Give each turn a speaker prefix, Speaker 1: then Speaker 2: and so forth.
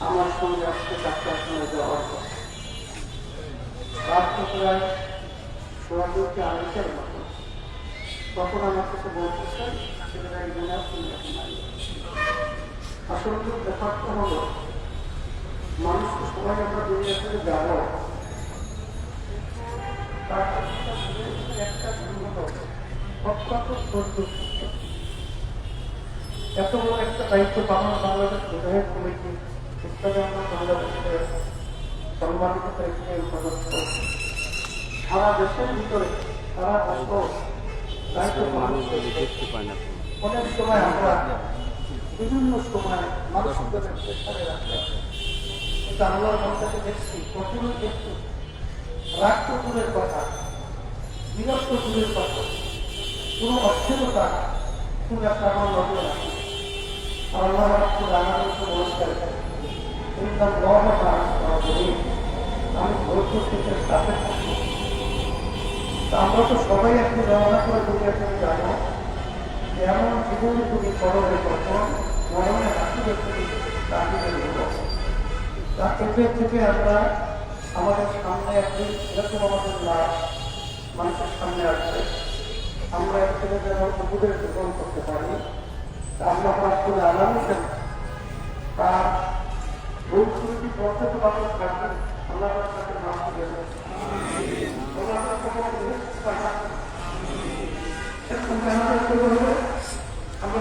Speaker 1: আমার সঙ্গে চারটার সময় যাওয়ার পর রাত তো প্রায় সোয়া দুটো আড়াইটার মতো তখন আমার কাছে বলতেছে ছেলেরা একজন ব্যাপারটা হলো মানুষকে সবাই আমরা দুনিয়া থেকে যাব তার একটা এত বড় একটা দায়িত্ব পালন বাংলাদেশ বিধায়ক কমিটি সম্মানিত প্রেসিডেন্ট দেশের ভিতরে সারা বছর দায়িত্ব পালন
Speaker 2: দেখতে পায় না তো।
Speaker 1: অনেক সময় আমরা বিভিন্ন সময় মানুষদের রাখতে। কিন্তু আল্লাহর মনটাকে দেখছি কঠিন দেখছি তো দূরের কথা বিরক্ত দূরের কথা কোনো অস্থিরতা তুমি একটা আমার নজর রাখি আল্লাহ উপর নমস্কার করি কিন্তু লহটা আমি ধৈর্য আমরা তো সবাই একদিন রওনা করে দুনিয়া থেকে জানো যে এমন জীবন তুমি হল তার থেকে থেকে আমরা আমাদের সামনে একদিন আমাদের মানুষের সামনে আসবে আমরা এর যেন উপদের গ্রহণ করতে পারি আমরা করে আগামীকাল তার রোগ ত্রুটি পথে তো থাকবে আল্লাহ তাকে মাফ করে দেবে আল্লাহ তাকে এরকম কেন করতে হবে আমরা